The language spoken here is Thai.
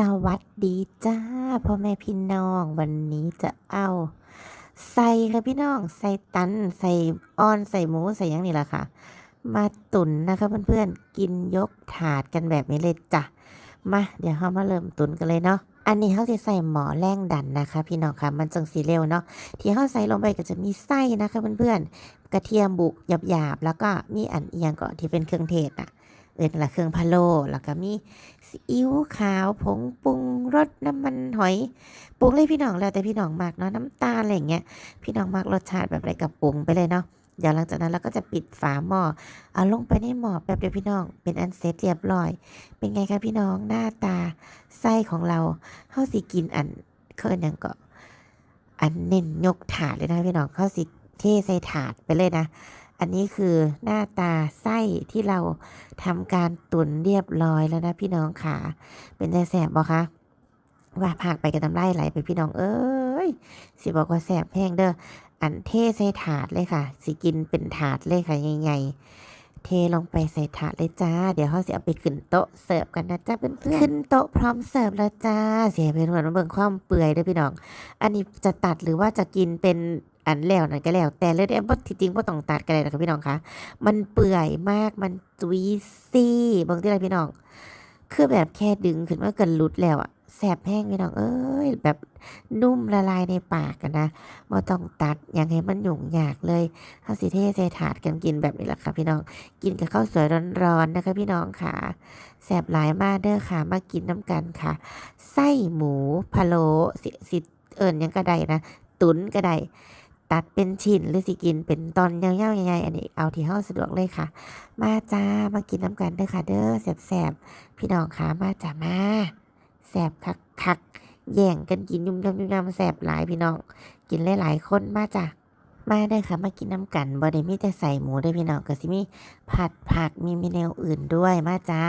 สวัสดีจ้าพ่อแม่พี่น้องวันนี้จะเอา ใส่ค่ะพี่น้อง ใส่ตัน ใส่อ้อนใส่หมูใส่ยังนี่แหละค่ะ มาตุนนะคะเพื่อนๆกินยกถาดกันแบบนี้เลยจ้ะมาเดี๋ยวเรามาเริ่มตุนกันเลยเนาะอันนี้เขาจะใส่หมอแรงดันนะคะ พี่น้องค่ะมันจังสีเร็วเนาะที่เขาใส่ลงไปก็จะมีไส้นะคะเพื่อนๆกระเทียมบุกหยาบๆแล้วก็มีอันเอียงก็ที่เป็นเครื่องเทศอะ เออนั่นละเครื่องพะโล้แล้วก็มีซีอิ๊วขาวผงปรุงรสน้ำมันหอยปรุงเลยพี่น้องแล้วแต่พี่น้องมากเนาะน้ำตาลอะไรอย่างเงี้ยพี่น้องมากรสชาติแบบไรกับปรุงไปเลยเนาะเดี๋ยวหลังจากนั้นเราก็จะปิดฝาหม้อเอาลงไปในหม้อแป๊บเดียวพี่น้อง เป็นอันเสร็จเรียบร้อย เป็นไงคะพี่น้องหน้าตาไส้ของเราเข้าสิกินอันเคยอย่างก็อันเน้นยกถาดเลยนะพี่น้องเข้าสิเทใส่ถาดไปเลยนะ อันนี้คือหน้าตาไส้ที่เราทำการตุนเรียบร้อยแล้วนะพี่น้องค่ะเป็นใจแสบบ่คะว่าผากไปกันน้ำลายไหลไปพี่น้องเอ้ยสิบอกว่าแสบแห้งเด้ออันเทใส่ถาดเลยค่ะ สิกินเป็นถาดเลยค่ะใหญ่ๆเทลงไปใส่ถาดเลยจ้า เดี๋ยวเขาสิเอาไปขึ้นโต๊ะเสิร์ฟกันนะจ้าเพื่อนๆขึ้นโต๊ะพร้อมเสิร์ฟแล้วจ้า เสียเป็นหัวมาเบิ่งความเปื่อยเด้อพี่น้อง อันนี้จะตัดหรือว่าจะกินเป็น อันแล้วนั่นก็แล้ว แต่เลยได้บ่ที่จริงบ่ต้องตัดก็ได้นะคะพี่น้องคะมันเปื่อยมากมันจุยซี่บางทีอะไรพี่น้อง คือแบบแค่ดึงขึ้นมาเกินหลุดแล้วอะแสบแห้งพี่น้องเอ้ยแบบนุ่มละลายในปากกันนะบ่ต้องตัดอย่างให้มันหยุ่งยากเลยเฮาวสิเทใส่ถาดกันกินแบบนี้แหละค่ะพี่น้อง กินกับข้าวสวยร้อนๆนะคะพี่น้องค่ะแสบหลายมากเด้อค่ะมากินน้ำกันค่ะ ไส้หมูพะโล้สิสิเอิญยังก็ไดนะ ตุ๋นก็ได ตัดเป็นชิ้นหรือสิกินเป็นตอนยาวๆใหญ่ๆอันนี้เอาที่เฮาสะดวกเลยค่ะ มาจ้ามากินน้ำกันเด้อค่ะ เด้อแสบๆพี่น้องค่ะมาจ้ามาแสบคักๆแย่งกันกินยุ่มยำยุ่มยำแสบหลายพี่น้อง กินหลายๆคนมาจ้ามาได้ค่ะมากินน้ำกันบ่ได้มีแต่ใส่หมูได้พี่น้องก็สิมีผัดผักมีเมนูอื่นด้วยมาจ้า